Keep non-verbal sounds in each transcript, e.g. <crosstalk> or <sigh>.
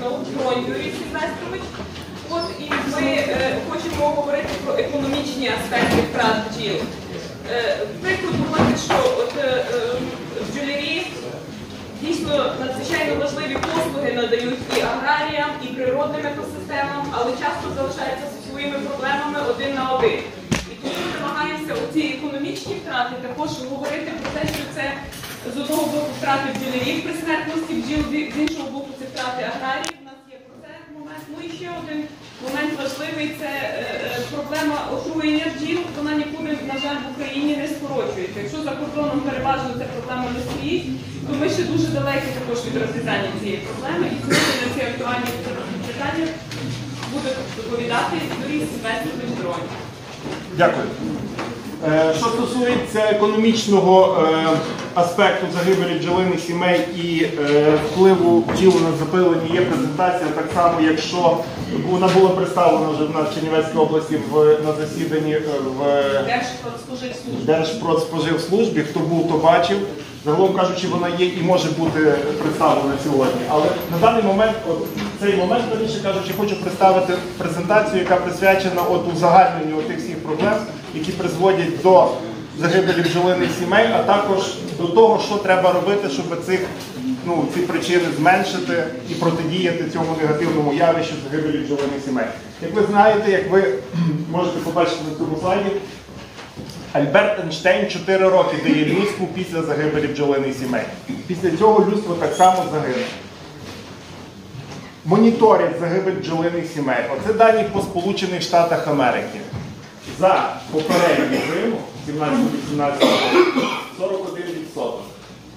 Бронь Юрій Сільвестрович. От і ми е, хочемо говорити про економічні аспекти втрат бджіл. Е, Приклад говорити, що от е, е, бджолярі дійсно надзвичайно важливі послуги надають і аграріям, і природним екосистемам, але часто залишаються зі своїми проблемами один на один. І тому ми намагаємося оці економічні втрати також говорити про те, що це з одного боку втрати бджолярів при смертності бджіл, з іншого боку це втрати аграріїв. У нас є про це момент. Ну і ще один момент важливий це е, е, проблема отруєння бджіл. Вона нікуди, на жаль, в Україні не скорочується. Якщо за кордоном переважно ця проблема не стоїть, то ми ще дуже далекі також від розв'язання цієї проблеми. І сьогодні на ці актуальні питання буде доповідати Юрій Сильвестрович Дронь. Дякую. Е, Що стосується економічного е, аспекту загибелі бджолиних сімей і е, впливу бджіл на запилення, є презентація так само, якщо вона була представлена вже в нас в Чернівецькій області в, на засіданні в Держпродспоживслужбі, хто був, то бачив. Загалом кажучи, вона є і може бути представлена сьогодні. Але на даний момент, от цей момент, раніше кажучи, хочу представити презентацію, яка присвячена от узагальненню тих всіх проблем, які призводять до загибелі бджолиних сімей, а також до того, що треба робити, щоб цих, ну, ці причини зменшити і протидіяти цьому негативному явищу загибелі бджолиних сімей. Як ви знаєте, як ви <clears throat> можете побачити на цьому слайді, Альберт Ейнштейн 4 роки дає людству після загибелі бджолиних сімей. Після цього людство так само загине. Моніторять загибель бджолиних сімей. Оце дані по Сполучених Штатах Америки. За попередню зиму 17-18 років 41%.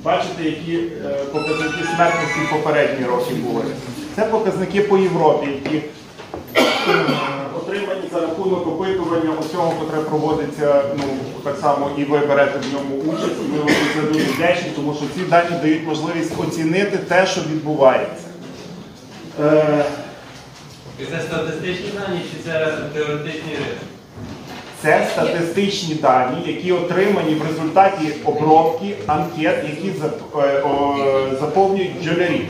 Бачите, які е, показники смертності в попередні роки були. Це показники по Європі, які е, отримані за рахунок опитування усього, котре проводиться, ну так само і ви берете в ньому участь, ми вам це дуже вдячні, тому що ці дані дають можливість оцінити те, що відбувається. Е, це статистичні дані чи це теоретичні ризики? Це статистичні дані, які отримані в результаті обробки анкет, які е, заповнюють бджолярі.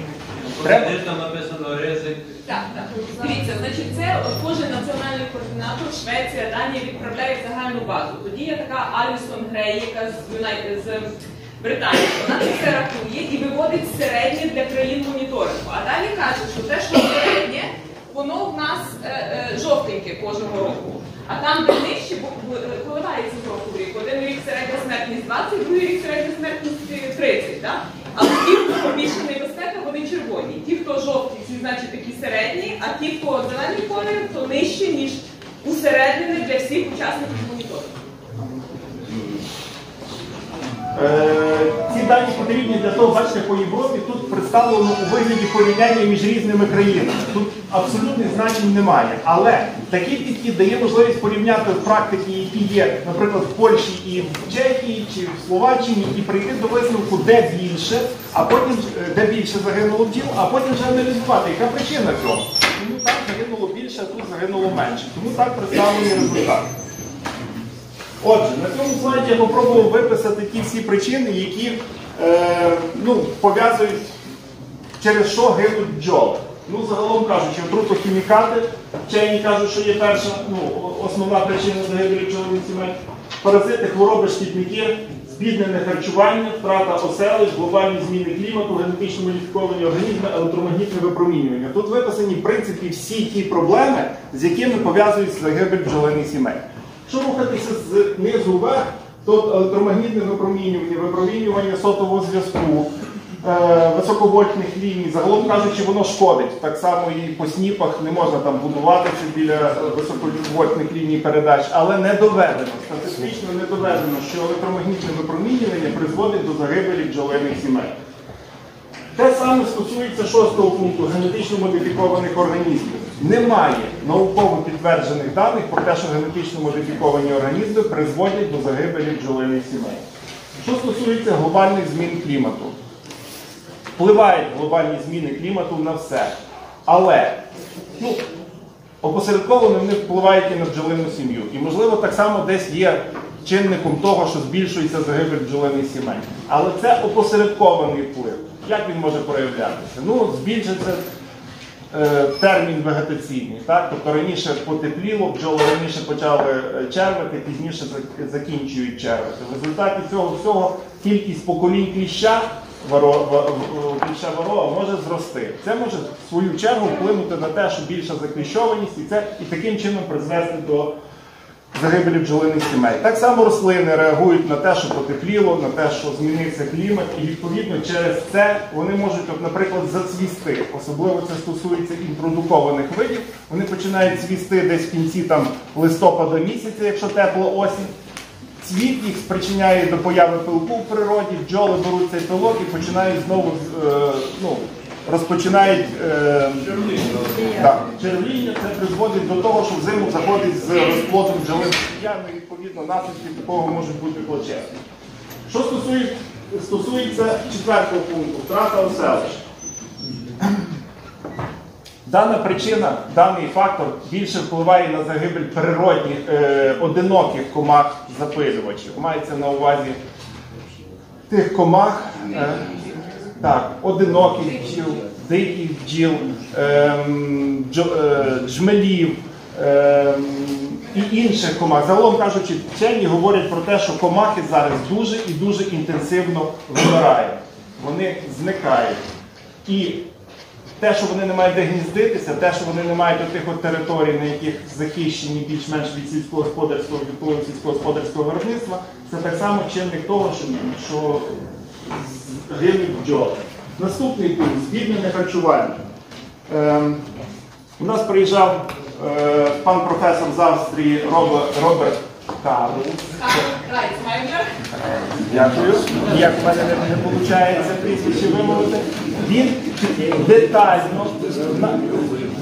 Треба- там написано ризик? Так, так. Дивіться, значить, це кожен національний координатор Швеція, Данія відправляє в загальну базу. Тоді є така Алісон Грей, яка з, з Британії. Вона це все рахує і виводить середнє для країн моніторингу. А далі каже, що те, що середнє, воно в нас е, е, жовтеньке кожного року. А там, де нижче, коливається трохи рік. Один рік середня смертність 20, другий рік середня смертність 30. Да? Але ті, хто більше небезпека, вони червоні. Ті, хто жовті, ці значить такі середні, а ті, хто зелений колір, то нижче, ніж усередини для всіх учасників моніторингу. Е, Ці дані потрібні для того, бачите, по Європі тут представлено у вигляді порівняння між різними країнами. Тут абсолютних значень немає. Але такий підхід дає можливість порівняти практики, які є, наприклад, в Польщі і в Чехії чи в Словаччині, і прийти до висновку, де більше, а потім е, де більше загинуло бджіл, а потім вже аналізувати, яка причина цього. Тому так загинуло більше, а тут загинуло менше. Тому так представлені результати. Отже, на цьому слайді я попробував виписати ті всі причини, які е, ну, пов'язують через що гинуть бджоли. Ну, загалом кажучи, отрутохімікати, вчені кажуть, що є перша, ну, основна причина загибелі бджолиних сімей. Паразити, хвороби, шкідники, збіднене харчування, втрата оселищ, глобальні зміни клімату, генетично модифіковані організми, електромагнітне випромінювання. Тут виписані, в принципі, всі ті проблеми, з якими пов'язують загибель бджолиних сімей. Якщо рухатися з низу вверх, то електромагнітне випромінювання, випромінювання сотового зв'язку, е, високовольтних ліній, загалом кажучи, воно шкодить. Так само і по сніпах не можна там будуватися біля високовольтних ліній передач, але не доведено, статистично не доведено, що електромагнітне випромінювання призводить до загибелі бджолиних сімей. Те саме стосується шостого пункту генетично модифікованих організмів. Немає науково підтверджених даних про те, що генетично модифіковані організми призводять до загибелі бджолиних сімей. Що стосується глобальних змін клімату, впливають глобальні зміни клімату на все. Але ну, опосередковано вони впливають і на бджолину сім'ю. І, можливо, так само десь є чинником того, що збільшується загибель бджолиних сімей. Але це опосередкований вплив. Як він може проявлятися? Ну, збільшиться е, термін вегетаційний. Так? Тобто раніше потепліло, бджоли раніше почали е, червити, пізніше закінчують червити. В результаті цього всього кількість поколінь кліща кліща ворога може зрости. Це може в свою чергу вплинути на те, що більша закліщованість, і це і таким чином призвести до загибелі бджолиних сімей. Так само рослини реагують на те, що потепліло, на те, що змінився клімат, і відповідно через це вони можуть, от, наприклад, зацвісти. Особливо це стосується інтродукованих видів. Вони починають цвісти десь в кінці там, листопада місяця, якщо тепла осінь. Цвіт їх спричиняє до появи пилку в природі, бджоли беруть цей пилок і починають знову е, ну, розпочинають е, так, червіння. Це призводить до того, що взиму заходить з розплодом сім'ян, і відповідно наслідки такого можуть бути плачевні. Що стосується, стосується четвертого пункту втрата оселищ. Дана причина, даний фактор більше впливає на загибель природних е, одиноких комах запилювачів. Мається на увазі тих комах, е, так, одиноких бджіл, диких бджіл, ем, джо- е, джмелів ем, і інших комах. Загалом кажучи, вчені говорять про те, що комахи зараз дуже і дуже інтенсивно вимирають. Вони зникають. І те, що вони не мають де гніздитися, те, що вони не мають отих от територій, на яких захищені більш-менш від сільськогосподарського від сільськогосподарського виробництва, це так само чинник того, що, що гинуть бджоли. Наступний пункт збіднене харчування. Ем, у нас приїжджав е, пан професор з Австрії Роберт, Роберт Карл. Дякую. Як в мене не, виходить прізвище вимовити. Він детально,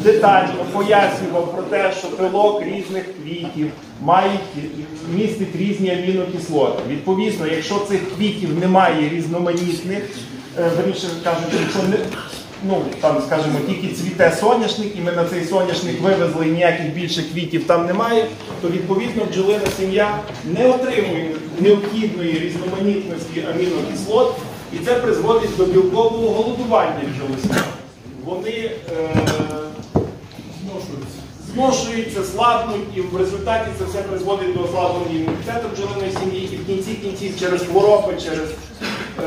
детально пояснював про те, що пилок різних квітів мають, містить різні амінокислоти. Відповідно, якщо цих квітів немає різноманітних, е, верніше кажучи, якщо не, ну, там, скажімо, тільки цвіте соняшник, і ми на цей соняшник вивезли, і ніяких більше квітів там немає, то відповідно бджолина сім'я не отримує необхідної різноманітності амінокислот, і це призводить до білкового голодування бджолосім'ї. Вони е, зношуються, слабнуть, і в результаті це все призводить до ослаблення імунітету бджолиної сім'ї, і в кінці кінців через хвороби, через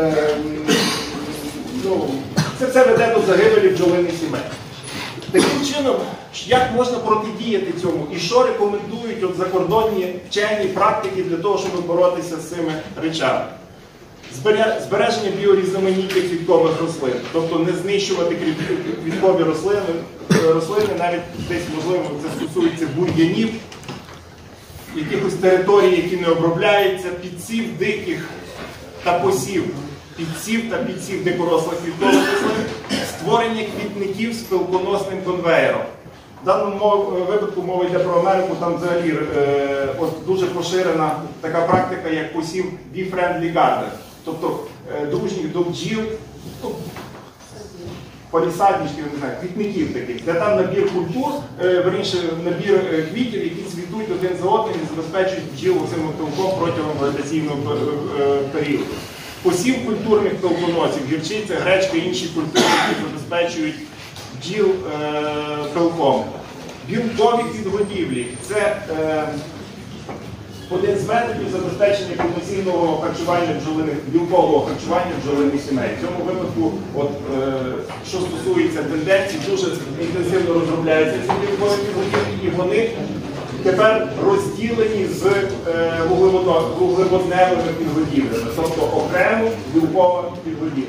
е, ну, це все веде до загибелі бджолиних сімей. Таким чином, як можна протидіяти цьому і що рекомендують от закордонні вчені практики для того, щоб боротися з цими речами? Збере- Збереження біорізноманіття квіткових рослин, тобто не знищувати квіткові рослини, рослини, навіть десь можливо це стосується бур'янів, якихось територій, які не обробляються, підсів диких та посів, підсів та підсів дикорослих квіткових рослин, створення квітників з пилконосним конвеєром. В даному випадку мова йде про Америку, там взагалі е, дуже поширена така практика, як посів Bee-Friendly Garden, тобто е, дружніх до ну, полісадничків, не знаю, квітників таких, де там набір культур, е, верніше набір е, квітів, які цвітуть один за одним і забезпечують бджіл цим пилком протягом вегетаційного періоду. Посів культурних пилконосів, гірчиця, гречка інші культури, які забезпечують бджіл пилком. Білкові підгодівлі це один з методів забезпечення повноцінного харчування бджолиних білкового харчування бджолиних сімей. В цьому випадку, от, е, що стосується тенденцій, дуже інтенсивно розробляються ці білкові підгодівлі, і вони тепер розділені з е, вуглеводневими підгодівлями, тобто окремо білкова підгодівля.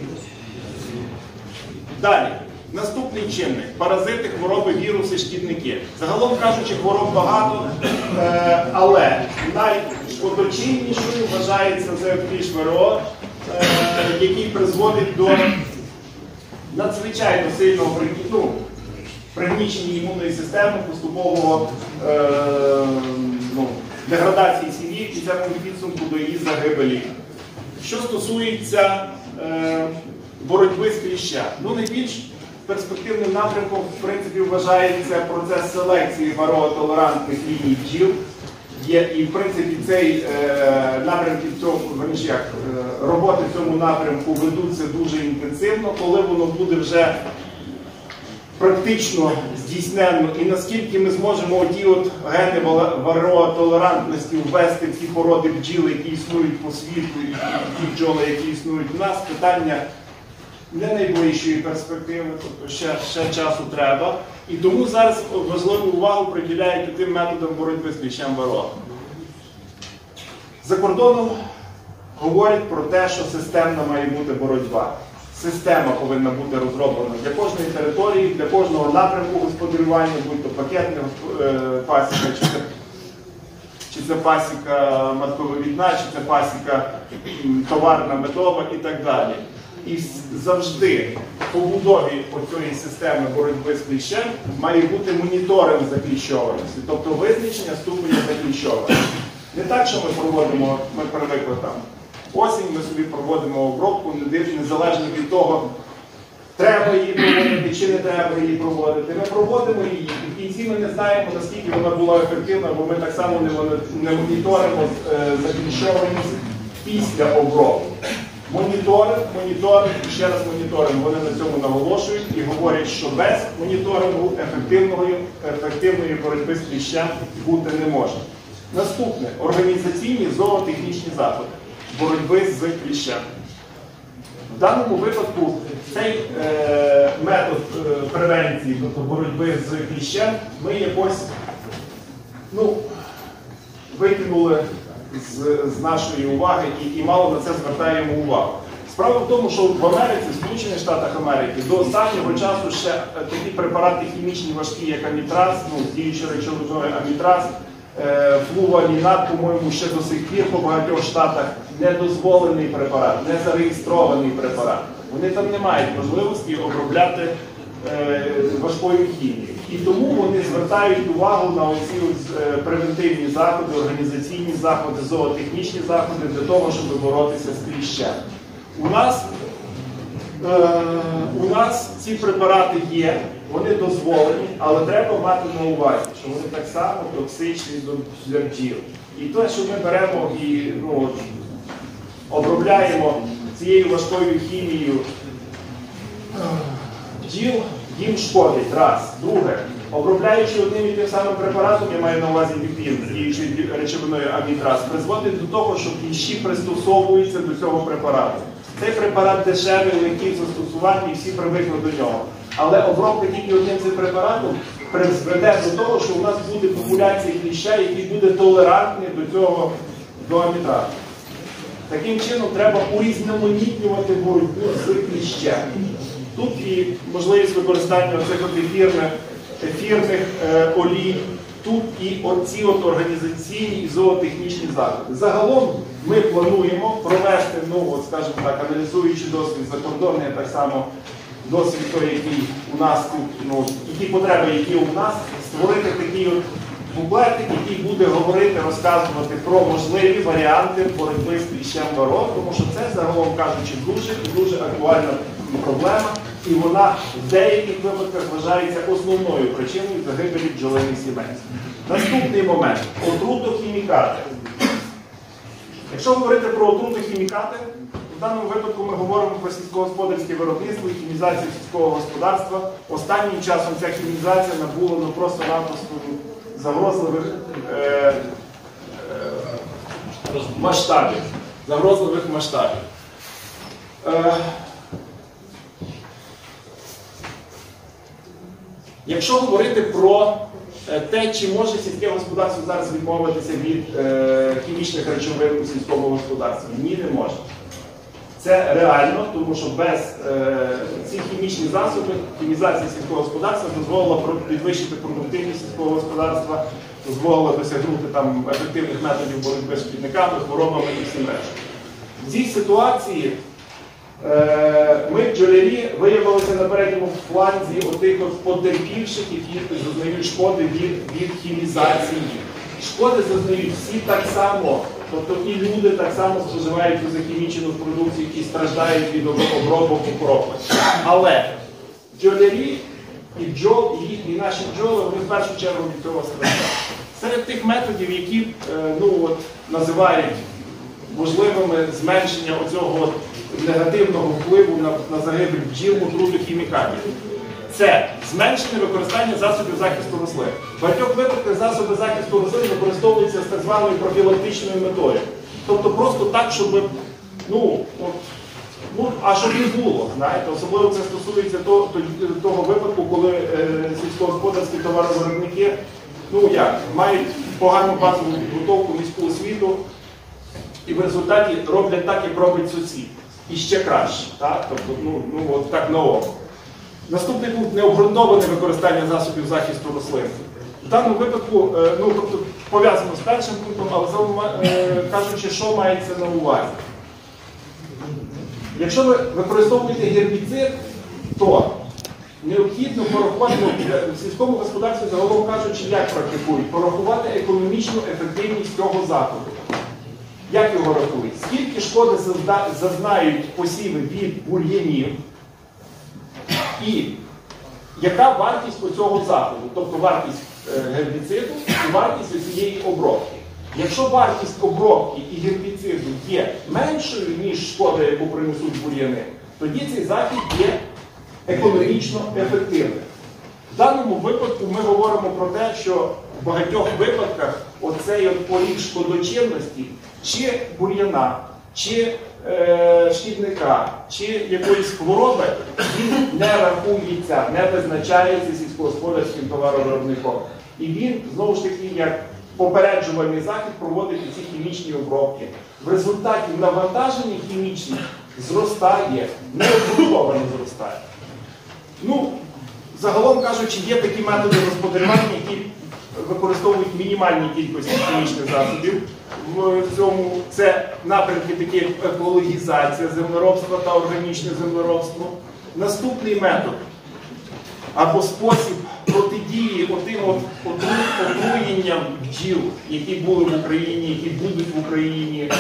Далі. Наступний чинник паразити, хвороби, віруси, шкідники. Загалом кажучи, хвороб багато, е, але найшкодочиннішою вважається ЗФТ ВРО, е, який призводить до надзвичайно сильного ну, пригнічення імунної системи, поступового е, ну, деградації сім'ї і цьому підсумку до її загибелі. Що стосується боротьби з кліща, ну найбільш перспективним напрямком в принципі вважається процес селекції варотолерантних ліній бджіл. Є і в принципі цей е, напрямки в цьому верніше як е, роботи в цьому напрямку ведуться дуже інтенсивно, коли воно буде вже практично здійсненно і наскільки ми зможемо оті от гени варроатолерантності ввести ті породи бджіл, які існують по світу, і ті бджоли, які існують у нас, питання не найближчої перспективи, тобто ще, ще часу треба. І тому зараз важливу увагу приділяють тим методам боротьби з кліщем ворот. За кордоном говорять про те, що системна має бути боротьба. Система повинна бути розроблена для кожної території, для кожного напрямку господарювання, будь то пакетне е, пасіка, чи це, чи це пасіка маткововідна, чи це пасіка товарна, медова і так далі. І завжди в побудові оцієї системи боротьби з кліщем має бути моніторинг закліщованості, тобто визначення ступеня закліщованості. Не так, що ми проводимо, ми привикли там осінь, ми собі проводимо обробку, незалежно від того, треба її проводити чи не треба її проводити. Ми проводимо її, і в кінці ми не знаємо, наскільки вона була ефективна, бо ми так само не, не моніторимо е, закліщованість після обробки. Моніторинг, моніторинг і ще раз моніторинг. Вони на цьому наголошують і говорять, що без моніторингу ефективної, ефективної боротьби з кліщем бути не може. Наступне організаційні зоотехнічні заходи боротьби з кліщем. В даному випадку цей е, метод е, превенції, тобто боротьби з кліщем, ми якось ну, викинули з, з нашої уваги і, і мало на це звертаємо увагу. Справа в тому, що в Америці, в Сполучених Штатах Америки, до останнього часу ще е, такі препарати хімічні важкі, як амітраз, ну, з діючою речовиною амітраз, е, флувалінат, по-моєму, ще до сих пір по багатьох штатах недозволений препарат, не зареєстрований препарат. Вони там не мають можливості обробляти е, важкою хімією. І тому вони звертають увагу на оці е, превентивні заходи, організаційні заходи, зоотехнічні заходи для того, щоб боротися з кліщем. У нас Е, у нас ці препарати є, вони дозволені, але треба мати на увазі, що вони так само токсичні для бджіл. І те, що ми беремо і ну, обробляємо цією важкою хімією е, бджіл, їм шкодить. Раз. Друге, обробляючи одним і тим самим препаратом, я маю на увазі біпін, діючою речовиною амітраз, призводить до того, що кліщі пристосовуються до цього препарату. Цей препарат дешевий, легкий в застосуванні, і всі привикли до нього. Але обробка тільки одним цим препаратом призведе до того, що у нас буде популяція кліща, який буде толерантний до цього до амітразу. Таким чином треба урізноманітнювати боротьбу з кліщем. Тут і можливість використання цих ефірних, ефірних е, олій, тут і оці от організаційні і зоотехнічні заходи. Загалом ми плануємо провести, ну от скажімо так, аналізуючи досвід закордонний, так само досвід той, який у нас тут, ну, і ті потреби, які у нас, створити такий от буклетик, який буде говорити, розказувати про можливі варіанти боротьби з кліщем ворот, тому що це, загалом кажучи, дуже дуже актуальна проблема, і вона в деяких випадках вважається основною причиною загибелі бджолиних сімейств. Наступний момент отрутохімікати. Якщо говорити про отрутохімікати, в даному випадку ми говоримо про сільськогосподарське виробництво і хімізацію сільського господарства. Останнім часом ця хімізація набула ну, просто-напросто загрозливих е, е, масштабів. Загрозливих масштабів. Е, Якщо говорити про е, те, чи може сільське господарство зараз відмовитися від е, хімічних речовин у сільському господарстві, ні, не може. Це реально, тому що без е, ці хімічні засоби хімізація сільського господарства дозволила підвищити продуктивність сільського господарства, дозволила досягнути там ефективних методів боротьби з шкідниками, хворобами і всім рештом. В цій ситуації Е, Ми бджолярі виявилися на передньому фланзі отих от потерпівших, які зазнають шкоди від, від хімізації. Шкоди зазнають всі так само, тобто і люди так само споживають цю захімічену продукцію і страждають від обробок укропок. Але бджолярі і бджол, і їхні наші бджоли, вони в першу чергу від цього страждають. Серед тих методів, які е, ну, от, називають можливими зменшення оцього негативного впливу на, на загибель бджіл отруту хімікатів. це зменшення використання засобів захисту рослин. В багатьох випадках засоби захисту рослин використовуються з так званою профілактичною метою. Тобто просто так, щоб ну, от, ну, а щоб не було, знаєте, особливо це стосується того, того випадку, коли е, сільськогосподарські товаровиробники ну як, мають погану базову підготовку міську освіту, і в результаті роблять так, як робить сусід. І ще краще. Так? Тобто, ну, ну от так на око. Наступний пункт необґрунтоване використання засобів захисту рослин. В даному випадку, е, ну тобто пов'язано з першим пунктом, але е, кажучи, що мається на увазі. Якщо ви використовуєте гербіцид, то необхідно порахувати, ну, в сільському господарстві загалом кажучи, як практикують, порахувати економічну ефективність цього заходу. Як його рахують? Скільки шкоди зазнають посіви від бур'янів і яка вартість цього заходу, тобто вартість е, гербіциду і вартість цієї обробки. Якщо вартість обробки і гербіциду є меншою, ніж шкода, яку принесуть бур'яни, тоді цей захід є економічно ефективним. В даному випадку ми говоримо про те, що в багатьох випадках оцей от поріг шкодочинності чи бур'яна, чи е, шкідника, чи якоїсь хвороби, він не рахується, не визначається сільськогосподарським товаровиробником. І він, знову ж таки, як попереджувальний захід проводить ці хімічні обробки. В результаті навантаження хімічне зростає, необґрунтовано зростає. Ну, загалом кажучи, є такі методи господарювання, які використовують мінімальні кількості хімічних засобів. В цьому це напрямки такі як екологізація землеробства та органічне землеробство. Наступний метод або спосіб протидії отим от отруєнням бджіл, які були в Україні, які будуть в Україні.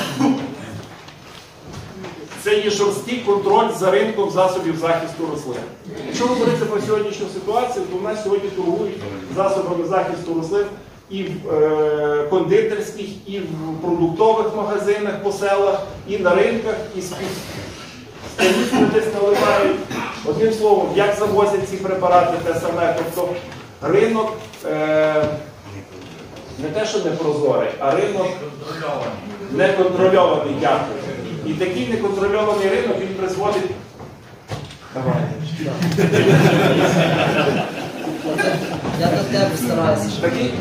Це є жорсткий контроль за ринком засобів захисту рослин. Якщо говорити про сьогоднішню ситуацію, то в нас сьогодні торгують засобами захисту рослин і в е, кондитерських, і в продуктових магазинах по селах, і на ринках, і з десь наливають. Одним словом, як завозять ці препарати, те саме. Тобто ринок е, не те, що не прозорий, а ринок неконтрольований, дякую. І такий неконтрольований ринок він призводить. Давай. Я до тебе стараюся. Такий,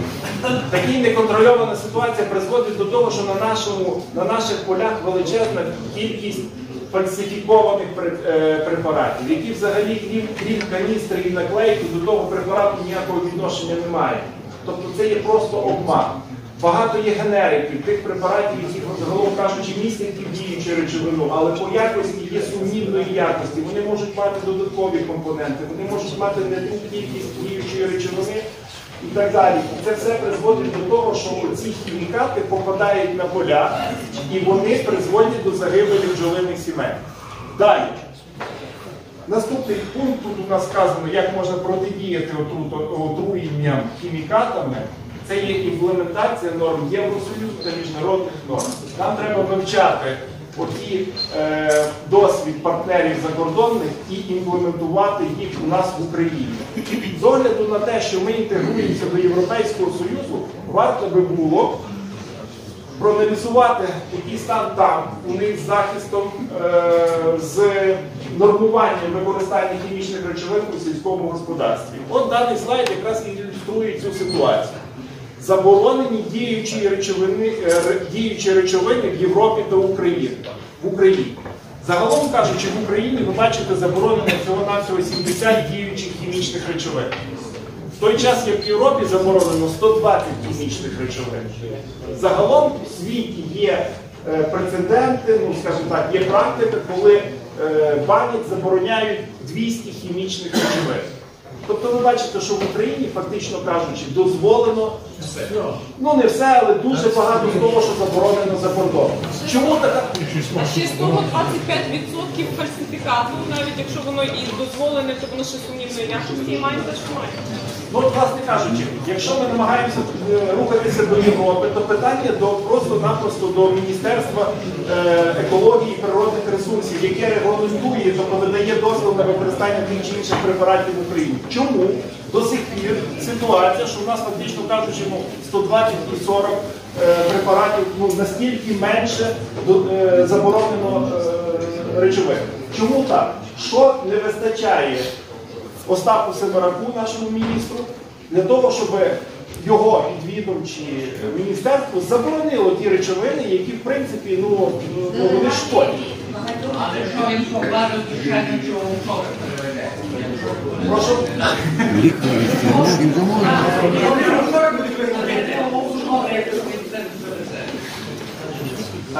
такий неконтрольована ситуація призводить до того, що на, нашому, на наших полях величезна кількість фальсифікованих е, препаратів, які взагалі крім, крім каністри і наклейки до того препарату ніякого відношення не мають. Тобто це є просто обман. Багато є генериків, тих препаратів, які загалом кажучи, містять і діючу речовину, але по якості є сумнівної якості. Вони можуть мати додаткові компоненти, вони можуть мати не ту кількість діючої речовини і так далі. І це все призводить до того, що ці хімікати попадають на поля і вони призводять до загибелі бджолиних сімей. Далі. Наступний пункт тут у нас сказано, як можна протидіяти отруєнням хімікатами. Це є імплементація норм Євросоюзу та міжнародних норм. Нам треба вивчати оті е, досвід партнерів закордонних і імплементувати їх у нас в Україні. З огляду на те, що ми інтегруємося до Європейського Союзу, варто би було проаналізувати, який стан там у них з захистом, е, з нормуванням використання хімічних речовин у сільському господарстві. От даний слайд якраз ілюструє цю ситуацію. Заборонені діючі речовини, е, діючі речовини в Європі та Україні. В Україні. Загалом кажучи, в Україні ви бачите заборонено всього-навсього 70 діючих хімічних речовин. В той час, як в Європі заборонено 120 хімічних речовин. Загалом в світі є е, прецеденти, ну скажімо так, є практика, коли е, банять забороняють 200 хімічних речовин. Тобто ви бачите, що в Україні, фактично кажучи, дозволено Ну не все, але дуже багато з того, що заборонено за кордоном. Чому така? А ще з того 25% фальсифікату, навіть якщо воно і дозволене, то воно ще сумнівної якості і має те, що має. Ну, от, власне кажучи, якщо ми намагаємося е, рухатися до Європи, то питання до просто-напросто до Міністерства е, екології і природних ресурсів, яке регламентує, тобто видає дозвіл на використання тих чи інших препаратів в Україні. Чому до сих пір ситуація, що в нас фактично кажучи, ну, 120 і 40 е, препаратів ну, настільки менше е, заборонено е, речовин? Чому так? Що не вистачає Остапу Семераку, нашому міністру, для того, щоб його відвідувачі міністерство заборонило ті речовини, які в принципі ну, ну вони шкодять. Але що він кишеню вчора приведе? Прошу.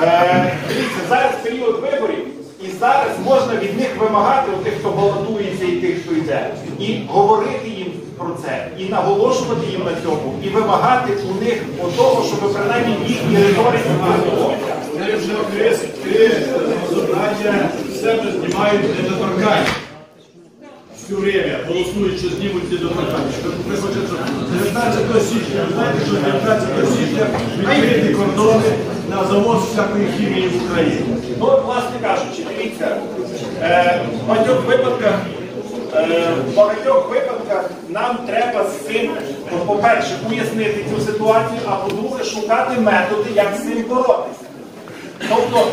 Е, дивіться, зараз період виборів, зараз можна від них вимагати, у тих, хто балотується, і тих, хто йде, і говорити їм про це, і наголошувати їм на цьому, і вимагати у них того, щоб принаймні їхні риторики було. Вони вже знімають недоторкання. Все время голосують, що знімуть недоторкання. Ви хочете, що 19 січня, знаєте, що 19 січня відкриті кордони на завоз всякої хімії в Україні. Ну, власне кажучи, дивіться, е, в багатьох випадках, е, в багатьох випадках нам треба з цим, ну, по-перше, уяснити цю ситуацію, а по-друге, шукати методи, як з цим боротися. Тобто,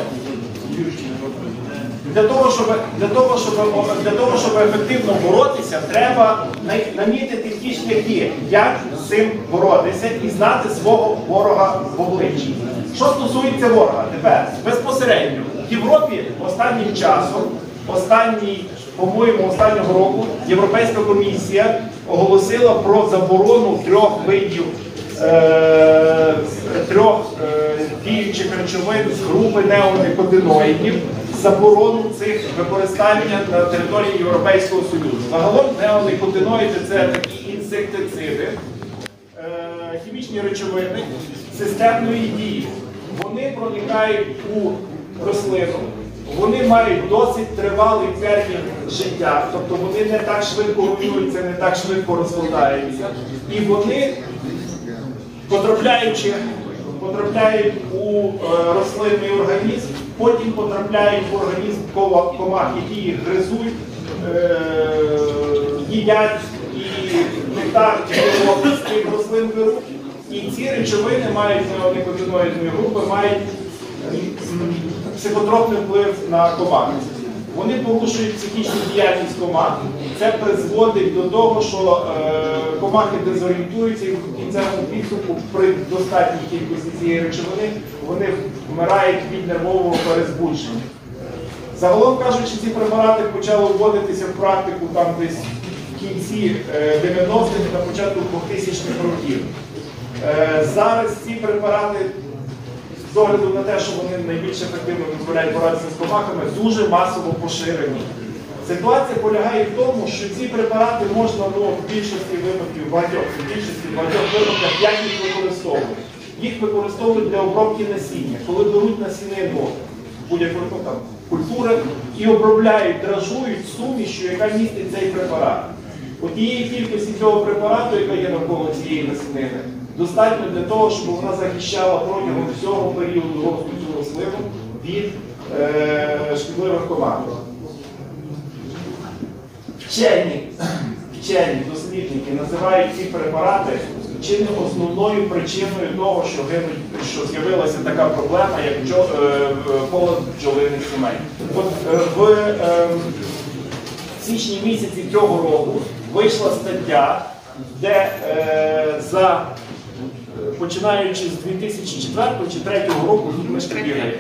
для того, щоб, для того, щоб, для того, щоб ефективно боротися, треба намітити ті шляхи, як з цим боротися і знати свого ворога в обличчі. Що стосується ворога, тепер безпосередньо в Європі останнім часом, останній, по-моєму, останнього року Європейська комісія оголосила про заборону трьох видів е, трьох е, діючих речовин з групи неоникотиноїдів, заборону цих використання на території Європейського Союзу. Загалом неоникотиноїди це такі інсектициди, е, хімічні речовини системної дії. Вони проникають у рослину. Вони мають досить тривалий термін життя, тобто вони не так швидко руйнуються, не так швидко розкладаються. І вони потрапляючи, потрапляють у е, рослинний організм, потім потрапляють в організм комах, які їх гризуть, е, їдять і нектар з тих рослин беруть. І ці речовини мають неоникотиноїдної групи, мають психотропний вплив на комах. Вони порушують психічну діяльність комах. Це призводить до того, що е, комахи дезорієнтуються і в кінцевому підсумку при достатній кількості цієї речовини вони вмирають від нервового перезбудження. Загалом кажучи, ці препарати почали вводитися в практику там десь в кінці е, 90-х, на початку 2000-х років. Е, Зараз ці препарати з огляду на те, що вони найбільш ефективно дозволяють боротися з комахами, дуже масово поширені. Ситуація полягає в тому, що ці препарати можна ну, в більшості випадків, багатьох, в більшості багатьох випадках, як їх використовують. Їх використовують для обробки насіння. Коли беруть насінину будь-якої ну, культури і обробляють, дражують сумішю, яка містить цей препарат. От тієї кількості цього препарату, яка є навколо цієї насінини, достатньо для того, щоб вона захищала протягом всього періоду цю рослину від е, шкідливих комах. Вчені, вчені, дослідники називають ці препарати чи не основною причиною того, що що з'явилася така проблема, як е, е, бджолиних сімей. От е, в е, січні місяці цього року вийшла стаття, де за починаючи з 2004 чи 2003 року, тут ми бігаємо,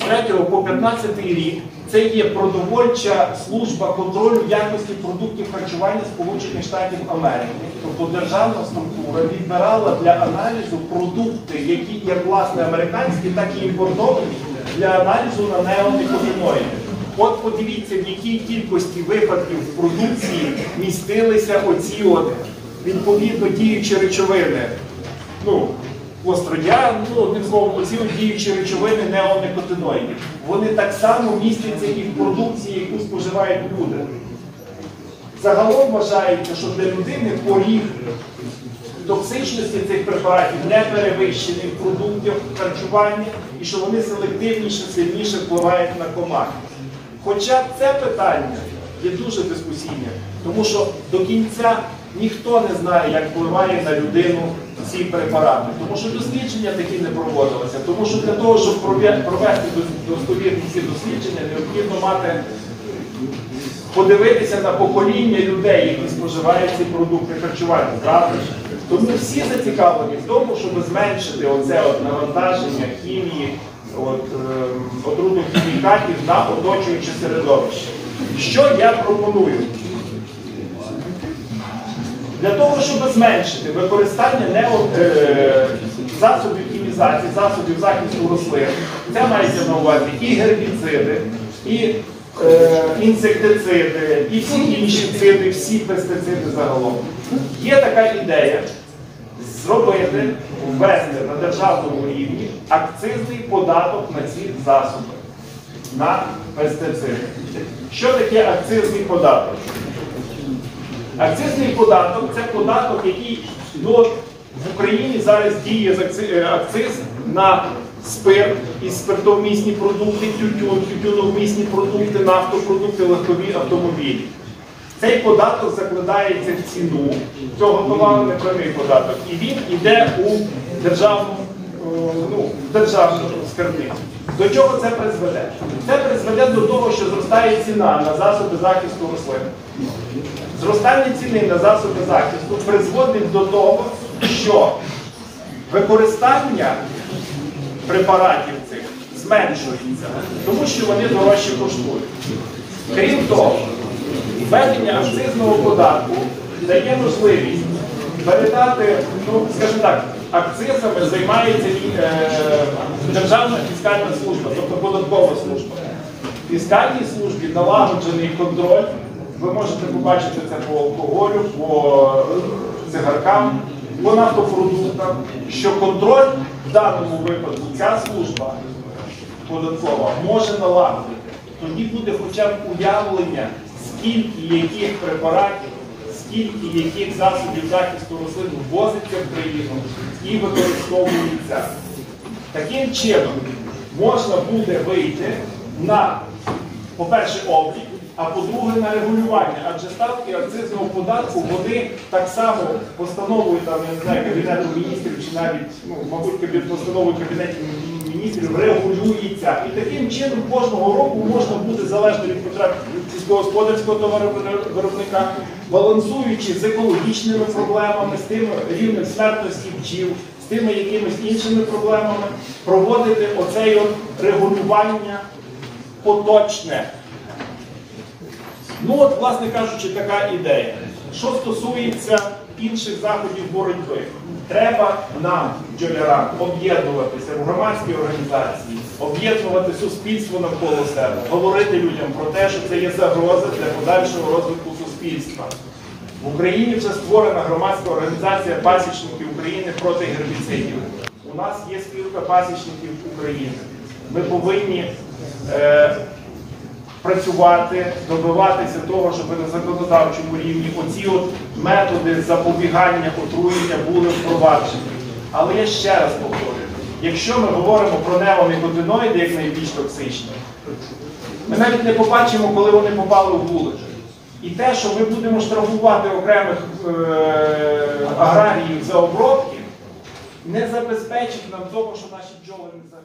3 по 15 рік це є продовольча служба контролю якості продуктів харчування Сполучених Штатів Америки. Тобто державна структура відбирала для аналізу продукти, які як власне американські, так і імпортовані для аналізу на неоникотиноїди. От подивіться, в якій кількості випадків в продукції містилися оці от відповідно діючі речовини. ну, остродя, ну, одним словом, оці діючі речовини неоникотиноїдів. Вони так само містяться і в продукції, яку споживають люди. Загалом вважається, що для людини поріг токсичності цих препаратів не перевищений в продуктах харчування і що вони селективніше, сильніше впливають на комах. Хоча це питання є дуже дискусійне, тому що до кінця ніхто не знає, як впливає на людину ці препарати, тому що дослідження такі не проводилися, тому що для того, щоб провести дос- достовірні ці дослідження, необхідно мати подивитися на покоління людей, які споживають ці продукти харчування. Правда? Тому всі зацікавлені в тому, щоб зменшити оце от навантаження хімії, от, ем, отрутних хімікатів на оточуюче середовище. Що я пропоную? Для того, щоб зменшити використання нео, е, засобів хімізації, засобів захисту рослин, це мається на увазі і гербіциди, і е, інсектициди, і всі інші циди, всі пестициди загалом. Є така ідея зробити, ввести на державному рівні акцизний податок на ці засоби, на пестициди. Що таке акцизний податок? Акцизний податок це податок, який ну, в Україні зараз діє е, акциз на спирт і спиртовмісні продукти, тютюн, тютюновмісні продукти, нафтопродукти, легкові автомобілі. Цей податок закладається в ціну цього товару, не прямий податок, і він йде у державну, е, ну, державну скарбницю. До чого це призведе? Це призведе до того, що зростає ціна на засоби захисту рослин. Зростання ціни на засоби захисту призводить до того, що використання препаратів цих зменшується, тому що вони дорожче коштують. Крім того, введення акцизного податку дає можливість передати, ну, скажімо так, акцизами займається е, Державна фіскальна служба, тобто податкова служба. Фіскальній службі налагоджений контроль. Ви можете побачити це по алкоголю, по е, цигаркам, по нафтопродуктам, що контроль в даному випадку ця служба податкова може налагодити. Тоді буде хоча б уявлення, скільки яких препаратів, скільки яких засобів захисту рослин ввозиться в країну і використовується. Таким чином можна буде вийти на, по-перше, облік, а по-друге, на регулювання. Адже ставки акцизного податку вони так само постановою там, я не знаю, Кабінету міністрів чи навіть, ну, мабуть, постановою Кабінету міністрів регулюється. І таким чином кожного року можна буде, залежно від потреб сільськогосподарського товаровиробника, балансуючи з екологічними проблемами, з тим рівнем смертності бджіл, тими якимись іншими проблемами, проводити оцей от регулювання поточне. Ну от, власне кажучи, така ідея. Що стосується інших заходів боротьби, треба нам, бджолярам, об'єднуватися в громадські організації, об'єднувати суспільство навколо себе, говорити людям про те, що це є загроза для подальшого розвитку суспільства. В Україні вже створена громадська організація пасічників України проти гербіцидів. У нас є спілка пасічників України. Ми повинні е, працювати, добиватися того, щоб на законодавчому рівні оці от методи запобігання отруєння були впроваджені. Але я ще раз повторюю, якщо ми говоримо про неоникотиноїди як найбільш токсичні, ми навіть не побачимо, коли вони попали в вулицю. І те, що ми будемо штрафувати окремих е, аграріїв за обробки, не забезпечить нам того, що наші бджоли не загинуть.